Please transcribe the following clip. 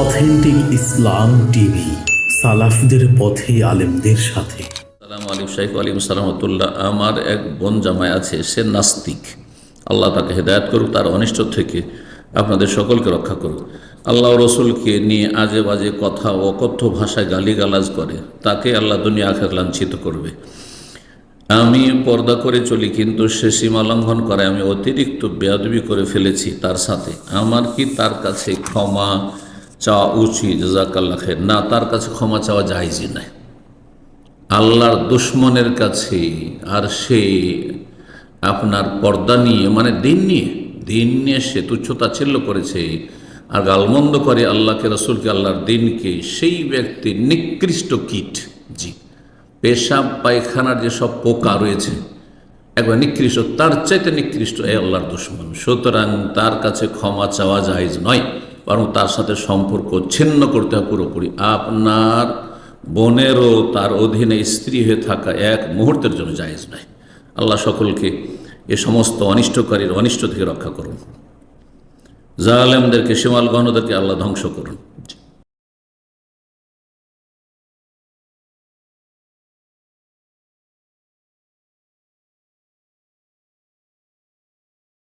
Authentic ইসলাম TV, সালাফদের পথে আলেমদের সাথে। সালাম আলিম শাইখ আলিম, সালামতুল্লাহ। আমার এক বোন জামাই আছে, সে নাস্তিক। আল্লাহ তাকে হেদায়ত করুক, তার অনিষ্ট থেকে আপনাদের সকলকে রক্ষা করুক। আল্লাহ রসুলকে নিয়ে আজে বাজে কথা ও কথ্য ভাষায় গালিগালাজ করে, তাকে আল্লাহ দুনিয়া আখের লাঞ্ছিত করবে। আমি পর্দা করে চলি, কিন্তু সে সীমা লঙ্ঘন করে, আমি অতিরিক্ত বেয়াদবি করে ফেলেছি তার সাথে। আমার কি তার কাছে ক্ষমা চাওয়া উচিত জাকাল্লা খের না, তার কাছে ক্ষমা চাওয়া যায়জি নাই। আল্লাহর দুশ্মনের কাছে আর সে আপনার পর্দা নিয়ে মানে দিন নিয়ে দিন নিয়ে সে তুচ্ছতাচ্ছিল্য করেছে আর গালমন্দ করে আল্লাহকে, রসুলকে, আল্লাহর দিনকে, সেই ব্যক্তি নিকৃষ্ট কীট। জি পেশাব পায়খানার যেসব পোকা রয়েছে, একবার নিকৃষ্ট, তার চাইতে নিকৃষ্ট এ আল্লাহর দুশ্মন। সুতরাং তার কাছে ক্ষমা চাওয়া জায়জ নয়। বরং তার সাথে সম্পর্ক ছিন্ন করতে হবে পুরোপুরি। আপনার বোনেরও তার অধীনে স্ত্রী হয়ে থাকা এক মুহূর্তের জন্য জায়েজ নাই আল্লাহ সকলকে এ সমস্ত অনিষ্টকারীর অনিষ্ট থেকে রক্ষা করুন। জালেমদেরকে শিমাল গণদেরকে আল্লাহ ধ্বংস করুন।